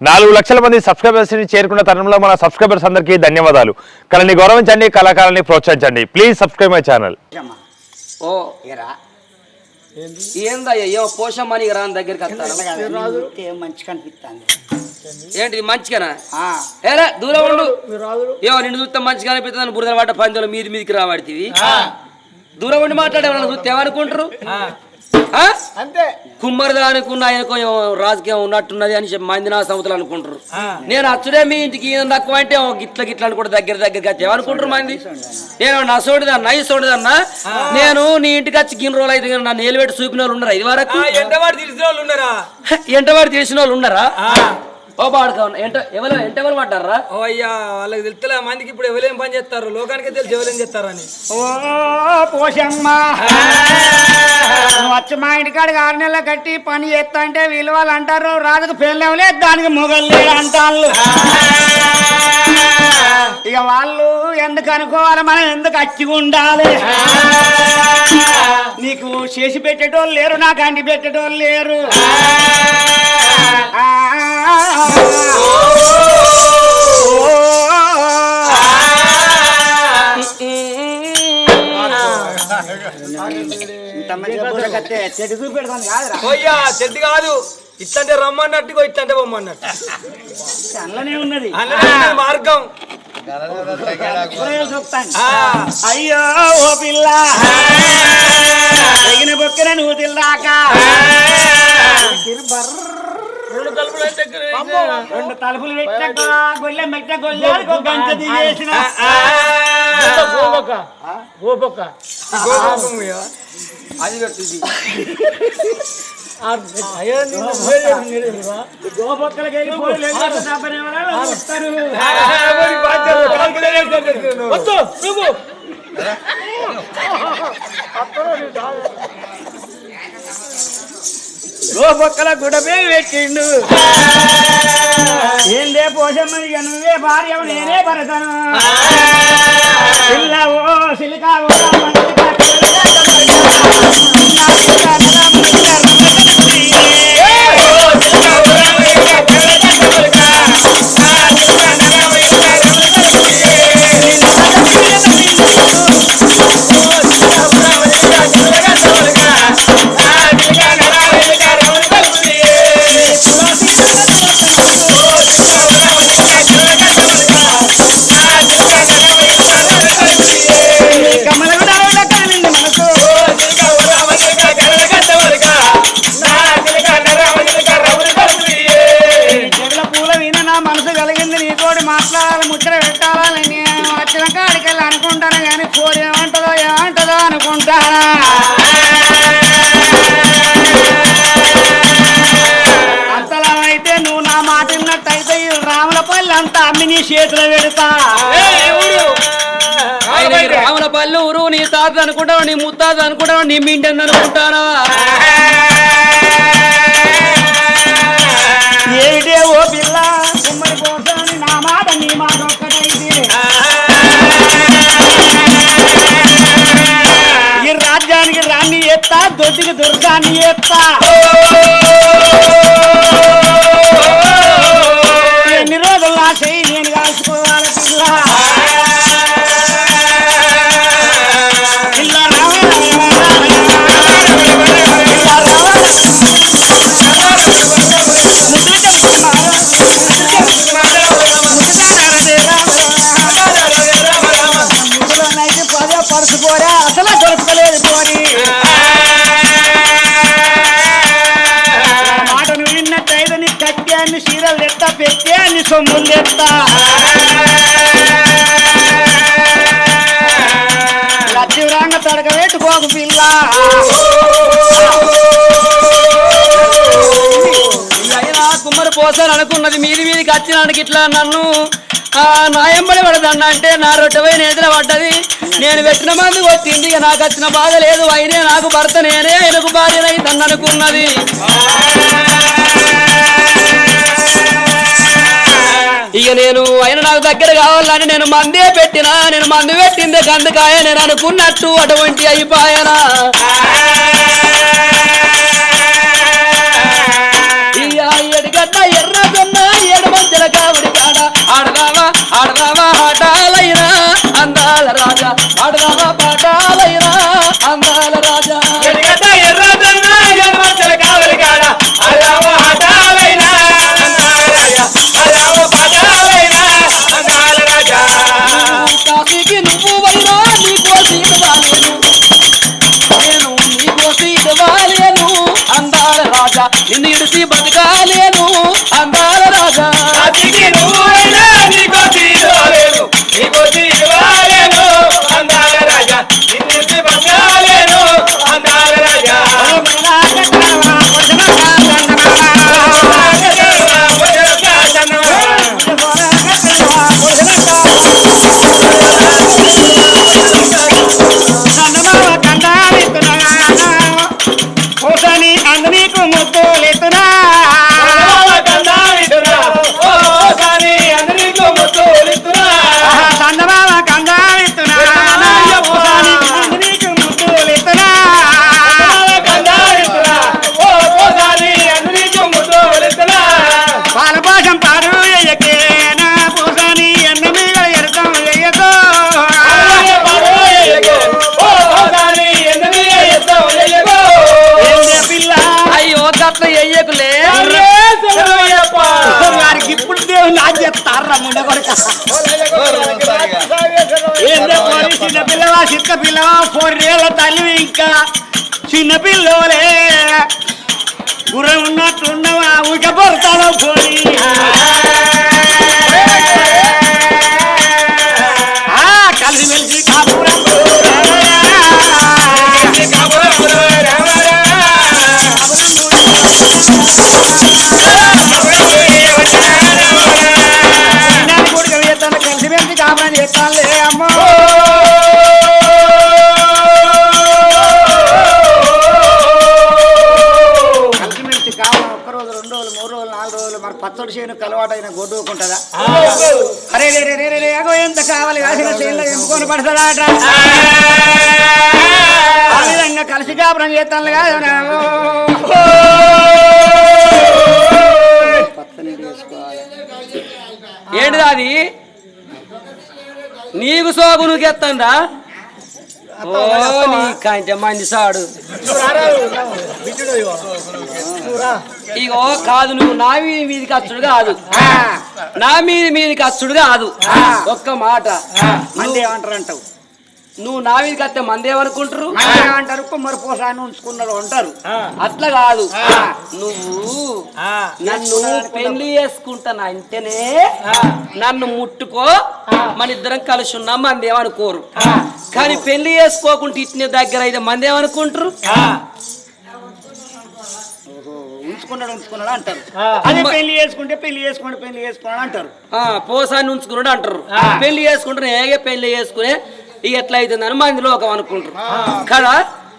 నాలుగు లక్షల మంది సబ్స్క్రైబర్స్ని చేరుకున్న తరుణంలో మన సబ్స్క్రైబర్స్ అందరికీ ధన్యవాదాలు. కళని గౌరవించండి కళాకారాన్ని ప్రోత్సహించండి. ప్లీజ్ సబ్స్క్రైబ్ మై ఛానల్ ఓ పోషమ్మని రాని దగ్గరికి వస్తాను. ఏం మంచి కనిపిస్తుంది ఏంటి మంచిగానా? ఏరా దూరం ఉండు. ఏమో నిన్ను చూస్తే మంచిగా అనిపిస్తుంది బురద పడ్డ పందులు మీది మీదికి రాబడితివి. దూరం ఉండి మాట్లాడే వాళ్ళని చూస్తే ఏమనుకుంటారు? ఆ? అంతే. కుమ్మరి దానికి ఉన్న ఆయనకు రాజకీయం ఉన్నట్టున్నది అని చెప్పి మంది నా సంవత్సరాలు అనుకుంటారు నేను అచ్చుడే మీ ఇంటికి తక్కువ అంటే గిట్ల గిట్ల అనుకుంటే దగ్గర దగ్గరికి వచ్చి ఏమనుకుంటారు మంది? నేను నా సోడిదన్నా ఈ సోడిదన్నా నేను నీ ఇంటికి వచ్చి గిన్నె రోజులు అయితే నన్ను ఏలుబెట్టి చూపిన వాళ్ళు ఉన్నారు ఇది వరకు ఎంతవాడు తెలిసిన వాళ్ళు ఉన్నారా? ఎంటవాడు తెలిసిన వాళ్ళు ఉన్నారా? ఓ పాడుకో ఎంట ఎవరు ఎంట ఎవరు పడ్డారా? ఓ అయ్యా వాళ్ళకి తెలుస్తలే మందికి ఇప్పుడు ఎవరేం పని చేస్తారు? లోకానికి తెలిసి ఎవరేం చేస్తారని. ఓ పోషమ్మ. వచ్చి మా ఇంటికాడికి ఆరు నెలలు కట్టి పని చేస్తా అంటే వీళ్ళు వాళ్ళు అంటారు. రాజుకు పెళ్ళవలే దానికి మొగలు అంటారు ఇక వాళ్ళు ఎందుకు అనుకోవాలి? మనం ఎందుకు అచ్చిగా ఉండాలి? నీకు చేసి పెట్టేటోళ్ళు లేరు నాకు అండి పెట్టేటోళ్ళు లేరు. కాదురా చెట్టు కాదు. ఇట్లంటే రమ్మన్నట్టుగా ఇట్లంటే పొమ్మన్నట్టు అందులోనే ఉన్నది. మార్గం. అయ్యో ఓ పిల్ల. తగిన బొక్కన నువ్వు తిల్లాక రెండు తలుపులు రెండు గొల్లె గంట దిగేసిన. అది పెట్టింది గోపొక్కలకి వెళ్ళి గోపొక్కల గుడపే పెట్టిండు ఏందే పోషమ్మని నువ్వే భార్య నేనే భరతను. పిల్లవో సిలికావో చేతిలో పెడతా రాముల పల్లె ఊరు నీ తాత అనుకుంటావు నీ ముత్తాత అనుకుంటావు నీ మింటని అనుకుంటానా ఏమిటే ఓ పిల్ల? కుమ్మరి నా మాట నీ మాట ఒక్కటైతే. ఈ రాజ్యానికి రాణి ఎత్తా దొడ్డికి దుర్గాన్ని ఎత్తా. ఇంటికి వచ్చినానికి ఇట్లా నన్ను ఆ నాయంబడి పడదన్న అంటే నా రొట్టెపై నిద్ర పడ్డది. నేను పెట్టిన మందు వచ్చింది ఇక నాకు వచ్చిన బాధ లేదు అయినే నాకు భర్త నేనే ఆయనకు భార్య అనుకున్నది ఇక నేను ఆయన నాకు దగ్గర కావాలని నేను మందే పెట్టినా నేను మందు పెట్టిందే గందుకాయ నేను అనుకున్నట్టు అటువంటి అయిపోయానా? ఆడల కావరి కాడ ఆడదామా ఆడదామా ఆడాలైనా అందాల రాజా. ఆడదామా పాడాలైనా అందాల రాజా. కాశీకి నువ్వు వల్లో నీ కోసి వాలియను నేను నీ కోసి వాలియను అందాల రాజా. నిన్ను ఇడిసి బతకాలేను అందాల చిక్క పిల్ల పొర్రేళ్ళ తల్లి ఇంకా చిన్న పిల్లలే. గుర ఉన్నట్లున్నవా ఉడక పడతావు పచ్చడి చేను కలవాటైన గొడ్డుకుంటుందా? అరే రే రే రే ఎంత కావాలి? కాసిన చేనులో ఎంపుకొని పడతాడాట ఆ విధంగా కలిసి కాపురం చేస్తాను కాదు ఏంటిది అది? నీకు సోగు నువ్వు ఎత్తండా కంటే మంది సాడు. ఇగో కాదు నువ్వు నా మీది మీదికి అచ్చుడు కాదు. నా మీది మీదికి అచ్చుడు కాదు. ఒక్క మాట. మంది ఏమంటారు అంటావు నువ్వు నా మీదకి వస్తే మంది ఏమనుకుంటారు మంది ఏమంటారు? కుమ్మరి పోసాన్ని ఉంచుకున్నారు అంటారు. అట్లా కాదు. నువ్వు నన్ను పెళ్ళి చేసుకుంటాను అంటేనే నన్ను ముట్టుకో మన ఇద్దరం కలిసి ఉన్నాం మంది ఏమనుకోరు కానీ పెళ్ళి చేసుకోకుండా ఇట్నే దగ్గర అయితే మంది ఏమనుకుంటారు ఉంచుకున్నాడు ఉంచుకున్నాడు అంటారు. అదే పెళ్ళి చేసుకుంటే పెళ్ళి చేసుకుంటే పెళ్ళి చేసుకున్నాడు అంటారు. పోసాన్ని ఉంచుకున్నాడు అంటారు. పెళ్ళి చేసుకుంటారు ఏగే పెళ్ళి చేసుకునే ఇక ఎట్లా అవుతుందని మంది లోకం అనుకుంటారు. కదా?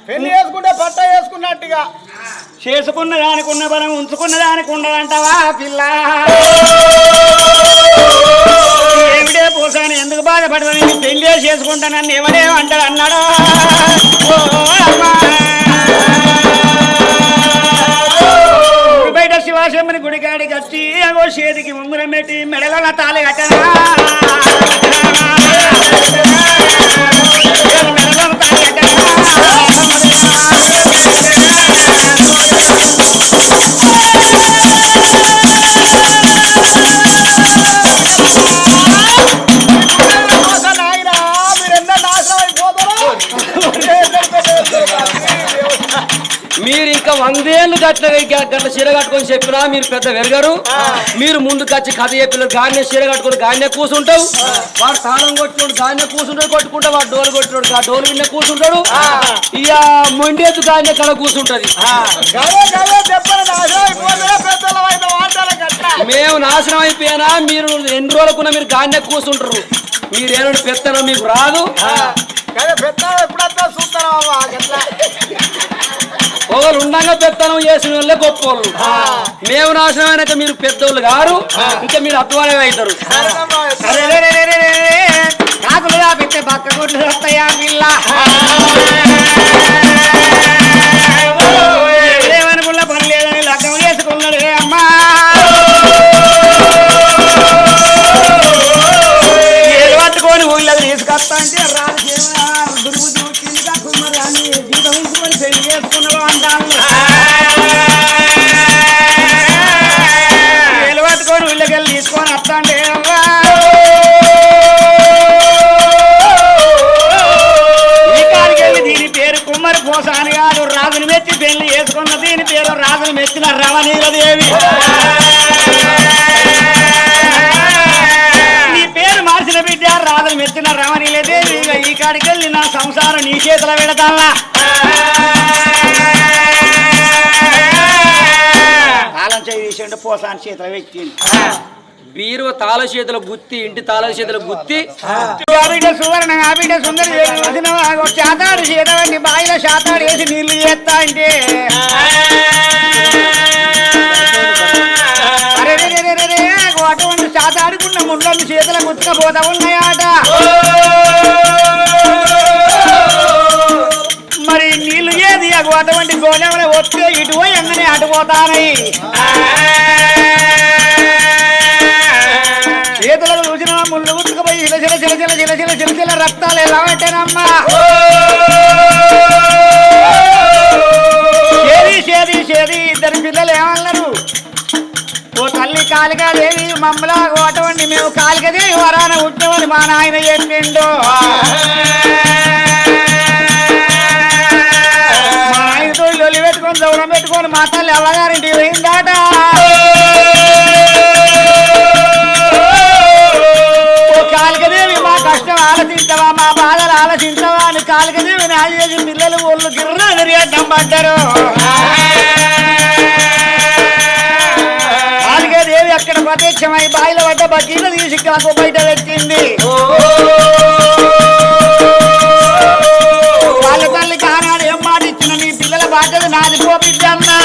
పెళ్ళి చేసుకుంటే పట్ట చేసుకున్నట్టుగా. చేసుకున్న దానికి ఉన్న బలం ఉంచుకున్న దానికి ఉండదంటావా పిల్ల? ఏమిటే పోసాను ఎందుకు బాధపడతాను పెళ్ళి చేసుకుంటానని ఎవడేమంటాడు అన్నాడు? ఓ అమ్మా. బయట శివాశమ్మని గుడికాడి వచ్చి అగో చేతికి ఉంగరం పెట్టి మెడలో తాళి కట్టనా? గట్ల గట్ల చీర కట్టుకొని చెప్పినా మీరు పెద్ద వెరగరు. మీరు ముందుకు వచ్చి కథ చెప్పిన గాన్య చీర కట్టుకొని గాన్య కూర్చుంటావు వాడు తాళం కొట్టినోడు గాన్య కూర్చుంటాడు కొట్టుకుంటా వాడు డోలు కొట్టినోడు ఆ. డోలు విన్న కూర్చుంటాడు ఇక మొండేది గాన్య కడ కూర్చుంటది మేము నాశనం అయిపోయినా? మీరు ఎన్ని రోజులకున్నా మీరు గాన్య కూర్చుంటారు మీరు ఏమైనా పెత్తనం మీకు రాదు. ఒకరు ఉండగా పెత్తనం చేసిన వాళ్ళే గొప్ప వాళ్ళు మేము నాశనం అయినాక మీరు పెద్దోళ్ళు గారు ఇంకా మీరు అధ్వానం అవుతారు. కాకులుగా పెట్టే పక్క గుడ్లు వస్తాయా పిల్ల ఏమనుకున్న పని లేదని లగ్గం చేసుకున్నాడు అమ్మా. ఏలు పట్టుకొని ఊళ్ళో తీసుకొస్తా అంటే గారు రాజుని మెచ్చి పెళ్ళి చేసుకున్న దీని పేరు రాజుని మెచ్చిన రమణీలదేవి నీ పేరు మార్చిన బిడ్డ రాజుని మెచ్చిన రమణీలదేవి ఈ కాడికెళ్ళి నా సంసారం నీ చేతిలో పెడతావా? తాళం చేయి తీసిండు పోసాని చేతిలో పెట్టింది. వీరు తాళ చేతుల గుత్తి. ఇంటి తాళ చేతుల గుత్తి శాతాడు నీళ్ళు చేస్తా అంటే. మరి నీళ్ళు ఏది అటువంటి గోదావరి వస్తే ఇటు పోయి అన్ననే గుచ్చుకుపోయి ఇలా చిల చిల చిల చిల చిల చిల చిల రక్తాలు ఎలా అంటేనమ్మా చేది చేది? చేది ఇద్దరు పిల్లలు ఏమన్నారు ఓ తల్లి కాలిగా దేవి మమ్మలా ఓటవండి మేము కాలిగా వరాన ఉంటామని మా నాయన చెప్పిండు. మా ఆయన తోడు పెట్టుకొని దూరం పెట్టుకొని మా తల్లి అవ్వగారింటి పోయిందాట. అని నాయేసి పిల్లలు ఒళ్ళు గిర్ర తిరిగడ్డం పడ్డారు కాలికదేవి అక్కడ ప్రత్యక్షమై బాయిల పడ్డ బకీల తీసి కాకు బయట పెట్టింది. వాళ్ళ తల్లి కానాడు ఏం మాట ఇచ్చిన నీ పిల్లల బాధ్యత నాది పో అన్నా.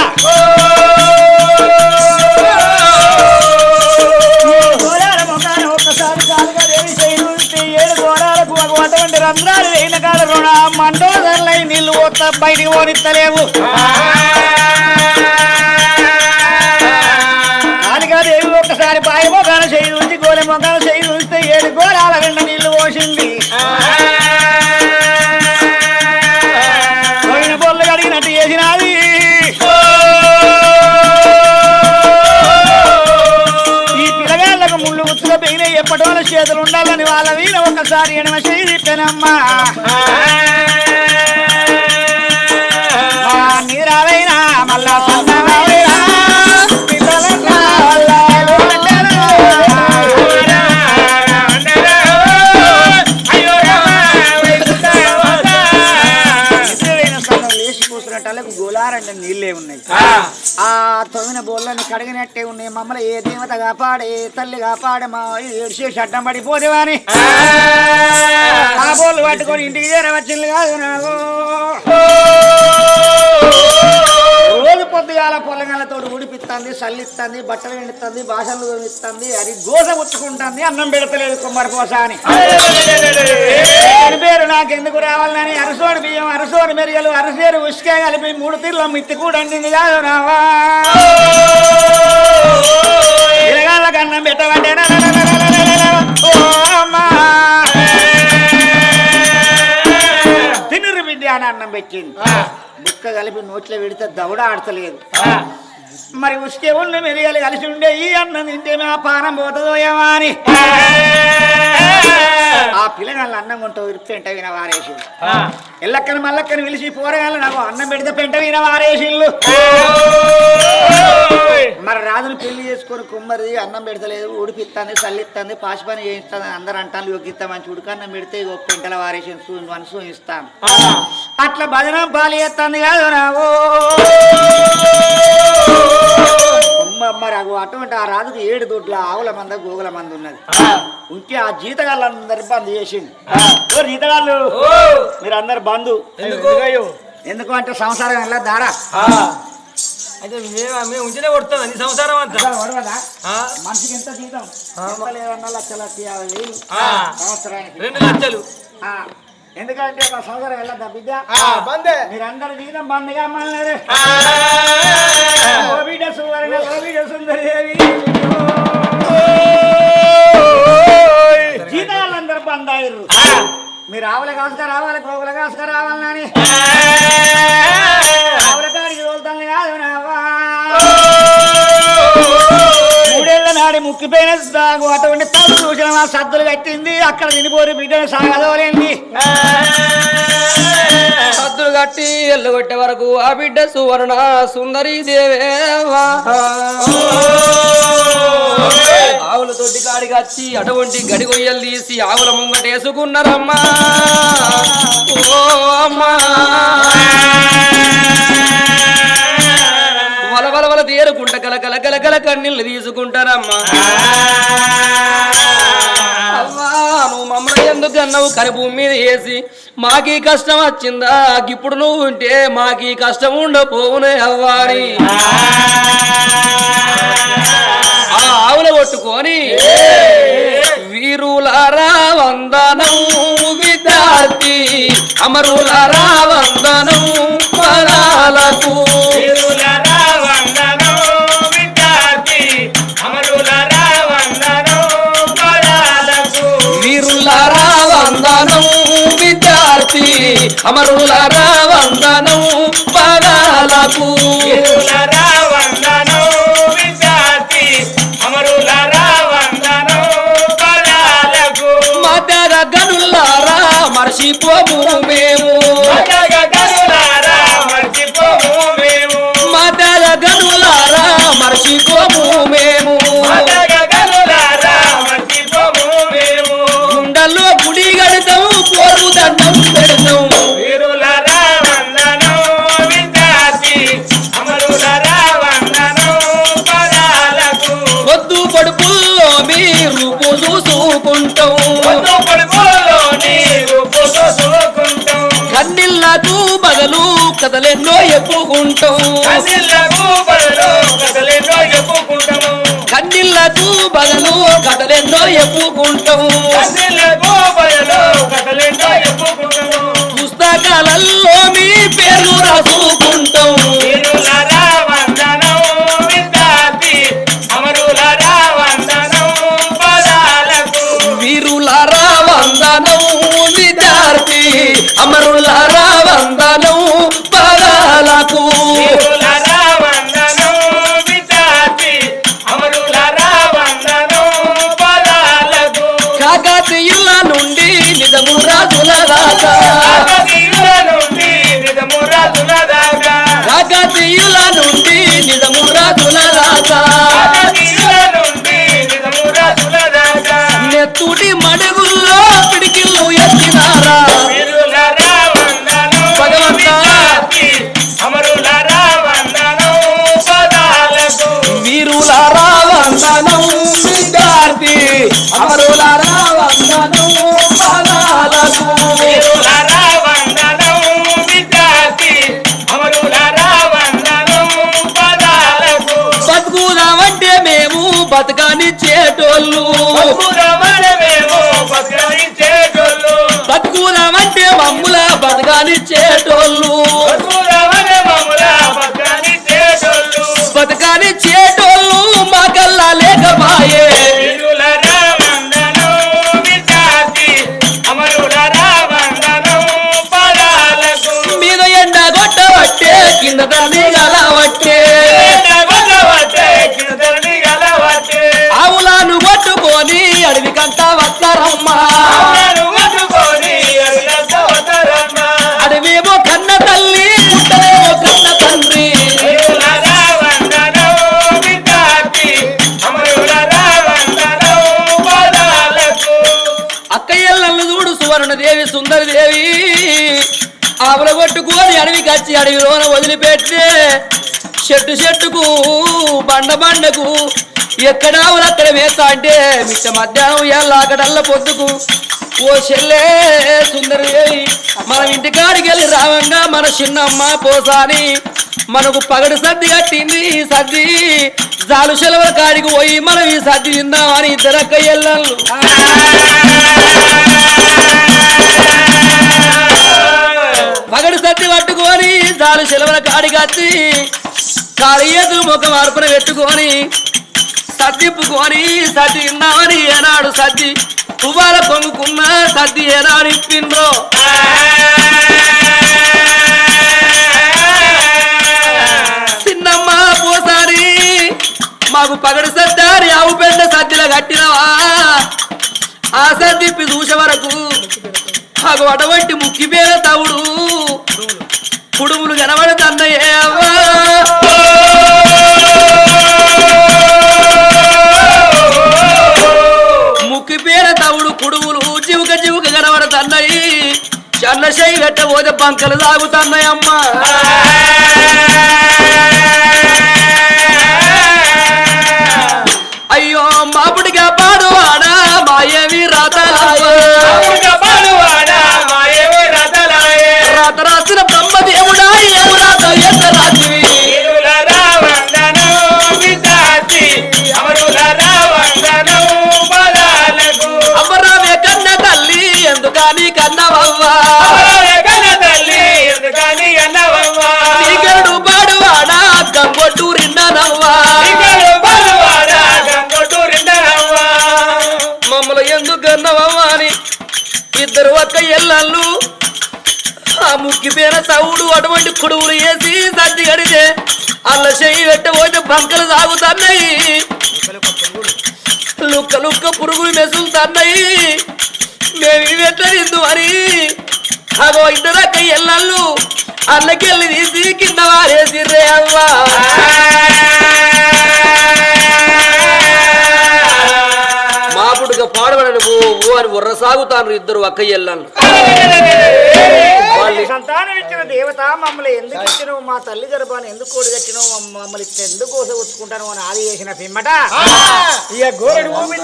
ఒకసారి ఏడు గోరాలకు అటువంటి రంధ్రాలు మండోదర్లై నీళ్ళు ఓట్ల బయటికి పోనిత్తలేవు. పెయిన వాళ్ళ చేతులు ఉండాలని వాళ్ళ మీద ఒకసారి ఎనమ చేయి తిప్పానమ్మా మళ్ళా సన్నవాడైనా గోలారంటే నీళ్ళే ఉన్నాయి. ఆ తొమ్మిన బోళ్ళని కడిగినట్టే ఉన్నాయి. మమ్మల్ని ఏ దేవత కాపాడే తల్లి కాపాడే మా ఏడ్చేసి అడ్డం పడిపోదేవాని ఆ. బోళ్ళు పట్టుకొని ఇంటికి చేరవచ్చింది కాదు నాకు. పొద్దుగాల పొలంగాలతో ఊడిపిస్తుంది సల్లిస్తుంది బట్టలు ఎండుతుంది భాషలు ఇస్తుంది అది గోస ఉచ్చుకుంటుంది అన్నం పెడతలేదు కుమ్మరిపోస అని దాని పేరు నాకెందుకు రావాలని అరసోని బియ్యం అరసోని మెరియలు అరసేరు ఉసుకే కలిపి మూడు తీర్ల మిత్తి కూడా అండింది కాదు రావా ఇరగాళ్ళకి అన్నం పెట్టవంటే అన్నం పెట్టింది. బుక్క కలిపి నోట్లో పెడితే దవడ ఆడతలేదు. మరి ఉసుకే ఉన్న మెరియాలు కలిసి ఉండే ఈ అన్నం తింటే మా పానం పోతుందో ఏమో అని. ఆ పిల్లగాళ్ళ అన్నం కొంట పెంట విన వారేసి ఎల్లక్కని మల్లక్కని పిలిచి పోరగాళ్ళు నాకు అన్నం పెడితే పెంట విన వారేసిళ్ళు మరి రాజుని పెళ్ళి చేసుకొని కుమ్మరి అన్నం పెడతలేదు ఉడిపిస్తుంది చల్లిస్తుంది పాసి పని చేయిస్తుంది అందరు అంటాను యోగిస్తా మంచి ఉడకన్నం పెడితే ఇగో పెంటల వారేసి మనసు ఇస్తాను. అట్లా భజనం పాలు చేస్తుంది కాదు నాకు మరి అటువంటి ఆ రాజుకు ఏడు దొడ్ల ఆవుల మంద గోగుల మంద ఉన్నది. ఉంటే ఆ జీతగాళ్ళందరి బంద్ చేసింది జీతగాళ్ళు? మీరు అందరు బంధు. ఎందుకు? అంటే సంసారం ఎలా దాడా? అయితే మేము మేము ఉంచినే కొడుతుంది అన్ని సంసారం అంతా. మనిషికి ఎంత జీతం? ఎంత లేదన్నా లక్ష లక్ష యాభై వేలు. సంవత్సరానికి. రెండు లక్షలు. ఎందుకంటే ఒక సంవత్సరం వెళ్ళద్దా బిడ్డ? బందే. మీరందరూ జీతం బంద్గా మళ్ళీ బిడ్డ సువర్ణ ఓ బిడ్డ సుందరేవి జీతాలందరూ బంద్ అయ్యారు మీరు ఆవుల కాసుగా రావాలి గోగుల కాసుగా రావాలని మూడేళ్ళ సాగు అటువంటి తల్లి సూచన సద్దులు కట్టింది. అక్కడ తినిపోరు బిడ్డను సాగదోలేంది. సద్దులు కట్టి ఎల్లు కొట్టే వరకు ఆ బిడ్డ సువర్ణ సుందరి దేవేవా. ఆవుల తోటి కాడికి వచ్చి అటువంటి గడి కొయ్యలు తీసి ఆవుల ముంగట వేసుకున్నారమ్మా ఓ అమ్మా. కల కన్నీళ్ళు తీసుకుంటారమ్మా. అవ్వా నువ్వు మమ్మల్ని ఎందుకు అన్నావు? కని భూమి మీద వేసి మాకీ కష్టం వచ్చిందా? ఇప్పుడు నువ్వు ఉంటే మాకీ కష్టం ఉండపోవునే అవ్వాలి ఆ ఆవుల కొట్టుకొని వీరులారా వందనం విద్యార్థి అమరులారా వందనం పదాలకు అమరుల వందనం పదాలకు ఎప్పుకుంటాం కన్నీళ్ళకు బదులు కథలెన్నో ఎప్పుకుంటాం పుస్తకాలలో మీ పేర్లు రాసుకుంటాం నెత్తుడి మడుగుల్లో పిడికిళ్ళు ఎత్తినారా వీరులారా వందనం విద్యార్థి అమరులారా చెట్టు చెట్టుకు బండ బండకు ఎక్కడ అక్కడ వేస్తా అంటే మిట్ట మధ్యాహ్నం ఎల్లాకడల్ల పొద్దుకు. ఓ చెల్లే సుందరదేవి మనం ఇంటికాడికి వెళ్ళి రావంగా మన చిన్నమ్మ పోసాని. మనకు పగడు సర్ది కట్టింది ఈ సర్ది. జాలు సెలవు కాడికి పోయి మనం ఈ సర్ది తిందామని తెరక్క ఎల్లలు పగడు సర్ది పట్టుకొని జాలు సెలవుల కాడికి వచ్చి కాలి ముఖం అర్పణ పెట్టుకొని సర్దిప్పుకొని సర్ది ఇన్నామని ఏనాడు సర్ది. పువ్వాల పొంగుకున్న సర్ది ఏనాడు ఇప్పిందో చిన్నమ్మ పోసారి మాకు పగడు సర్దారి ఆవు పెద్ద సర్దిలో కట్టినవా? ఆ సర్దిప్పి చూసే వరకు మాకు అటువంటి ముక్కి పేర తవుడు. కుడుములు కనబడుతున్నాయే అవ్వా. ముక్కి పేర తవుడు కుడుములు చివుక చివుక కనబడుతున్నాయి. చల్ల శై గట్ట పోతే పంకలు పెట్టబోతే బంకలు సాగుతున్నాయి లుక్క లుక్క పురుగులు మెసులుతున్నాయి మేము ఇవి ఎట్లా ఇందు అని అగో ఇద్దరు అక్క ఎల్లళ్ళు అన్నకెళ్ళి తీసి కింద వారేసిర్రే అవ్వా. అని ఉర్ర సాగుతాను ఇద్దరు ఎల్లళ్ళు వాళ్ళ సంతానం ఇచ్చిన దేవత మమ్మల్ని ఎందుకు ఇచ్చినావు? మా తల్లి గర్భాన్ని ఎందుకు కూడగచ్చినావు మమ్మ- మమ్మల్ని ఎందుకు కోసగుచ్చుకుంటాను అని ఆది చేసిన పిమ్మట? ఇక గోరడు భూమి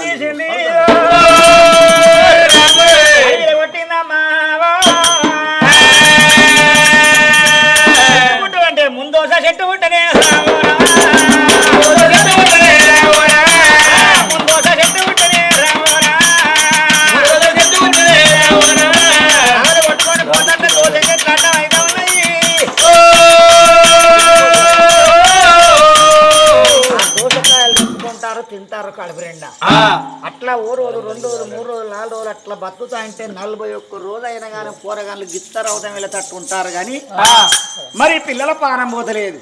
అంటే ముందోస చెట్టు ఉంటేనే అట్లా బతుకుతా అంటే నలభై ఒక్క రోజు అయినా కానీ కూరగాయలు గిత్తరు అవుతాం వీళ్ళ తట్టు ఉంటారు కానీ మరి పిల్లల పానం పోతలేదు.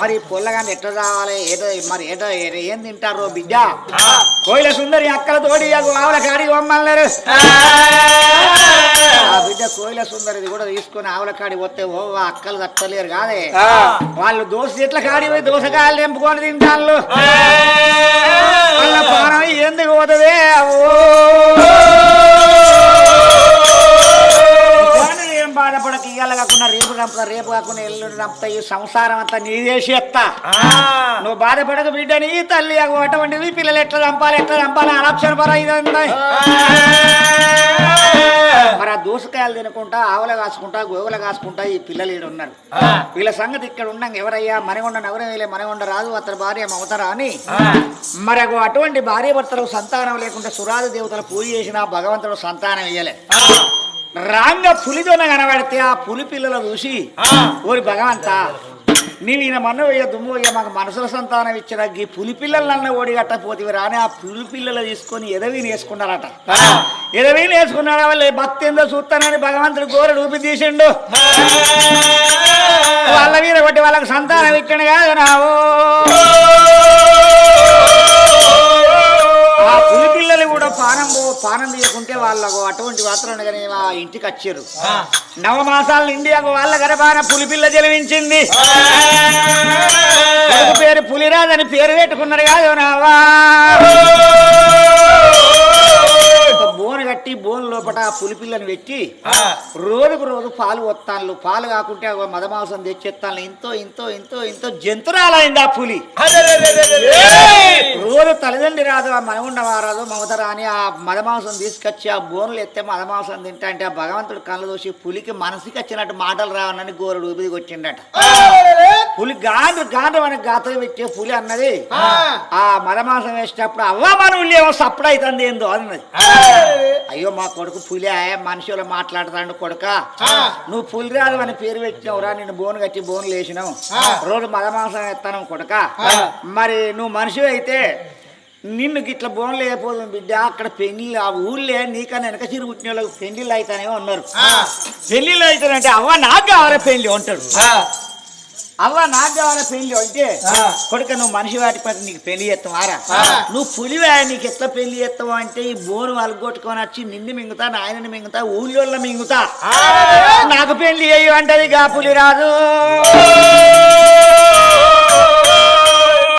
మరి పొల్లగాని ఎట్లా రావాలి ఏదో మరి ఏదో ఏ- తింటారో బిడ్డ? కోయిల సుందరి అక్కల తోడి ఆవుల కాడికి పొమ్మన్నారు ఆ. బిడ్డ కోయిల సుందరిది కూడా తీసుకొని ఆవుల కాడి పోతే ఓ అక్కలు తట్టలేరు కాదే. వాళ్ళు దోశ చెట్ల కాడి పోయి దోసకాయలు తెంపుకొని తింటాళ్ళు? వాళ్ళ పానం ఎందుకు పోతుంది? ఏం బాధపడక ఇవాళ కాకుండా రేపు చంపుతా రేపు కాకుండా ఎల్లుండి చంపుతా ఈ సంసారం అంతా నీదేసి ఎత్తా. నువ్వు బాధపడక బిడ్డని తల్లి అగో అటువంటివి పిల్లలు ఎట్లా చంపాలి ఎట్లా చంపాలి అనక్షర పర ఇదంతా. మరి ఆ దోసకాయలు తినకుండా ఆవుల కాసుకుంటా గోవుల కాసుకుంటా ఈ పిల్లలు ఈడ ఉన్నారు. వీళ్ళ సంగతి ఇక్కడ ఉన్నాం ఎవరయ్యా? మనగొండ నగరం మనగొండ రాదు అతని భార్య మమతరా అని. మరి అగో అటువంటి భార్య భర్తలకు సంతానం లేకుండా సురాది దేవతలు పూజ చేసిన భగవంతుడు సంతానం ఇయ్యలే. రాంగ పులిదొన కనబడితే ఆ పులి పిల్లలు చూసి ఓరి భగవంతా నీవు ఈయన మన్ను వేయ దుమ్ము వేయ మాకు మనసుల సంతానం ఇచ్చిన ఈ పులి పిల్లలన్న ఓడి గట్టపోతివి రాని ఆ పులి పిల్లలు తీసుకొని ఎదవిని వేసుకున్నారట. ఎదవిని వేసుకున్నారా వాళ్ళు? భక్తి ఏందో చూస్తానని భగవంతుడు గోర రూపి తీసిండు. వాళ్ళ మీద కొట్టి వాళ్ళకి సంతానం ఇచ్చాడు కాదు నావు పానం తీయకుంటే వాళ్ళకు అటువంటి మాత్రం కానీ ఆ ఇంటికి వచ్చారు. నవమాసాల ఇండియాకు వాళ్ళ గర్భాన పులి పిల్ల జన్మించింది. పేరు పులిరాజని పేరు పెట్టుకున్నారు కాదు నావా బోన్ కట్టి బోన్ లోపల ఆ పులి పిల్లని పెట్టి రోజుకు రోజు పాలు వస్తాను పాలు కాకుంటే మదమాంసం తెచ్చేస్తాను ఇంతో ఇంతో ఇంతో ఇంతో జంతురాలైంది ఆ పులి. రోజు తల్లిదండ్రి రాదు ఆ మనగుండ రాదు మమత రాని ఆ మదమాంసం తీసుకొచ్చి ఆ బోన్లు ఎత్తే మదమాంసం తింటా అంటే ఆ భగవంతుడు కళ్ళు దోసి పులికి మనసుకి వచ్చినట్టు మాటలు రావనని గోరుడు ఊపిది కొట్టిండట. గాండ్రు గాండ్రు అని గాతలు పెట్టే పులి అన్నది. ఆ. మదమాంసం వేసేటప్పుడు అవ్వ మన ఏమో సప్పుడు అవుతుంది ఏందో అన్నది. అయ్యో మా కొడుకు పులి మనుషులు మాట్లాడుతాడు కొడుక. నువ్వు పులి రాదు అని పేరు పెట్టినవురా నేను బోన్ కట్టి బోన్ లేచినావు. రోజు మదమాంసం ఎత్తాను కొడుక. మరి నువ్వు మనిషి అయితే నిన్ను గిట్ల బోన్లు లేకపోతుంది బిడ్డ అక్కడ పెళ్ళి ఆ ఊళ్ళే నీకన్నా వెనక చిరు పుట్టిన వాళ్ళకి పెళ్ళిళ్ళు అయితేనే ఉన్నారు పెళ్ళిళ్ళు అవుతానంటే అవ్వ నాకు కావాలి పెళ్ళి అంటాడు. అవ్వ నాకు కావాలి పెళ్ళి అంటే కొడుక నువ్వు మనిషి వాటి పది నీకు పెళ్ళి చేస్తావారా నువ్వు పులివా నీకు ఎట్లా పెళ్ళి చేస్తావు అంటే ఈ బోను అలగొట్టుకొని వచ్చి నిన్ను మింగుతా నాయనని మింగుతా ఊళ్ళో మింగుతా. నాకు పెళ్ళి అయ్యి అంటది గా పులి రాదు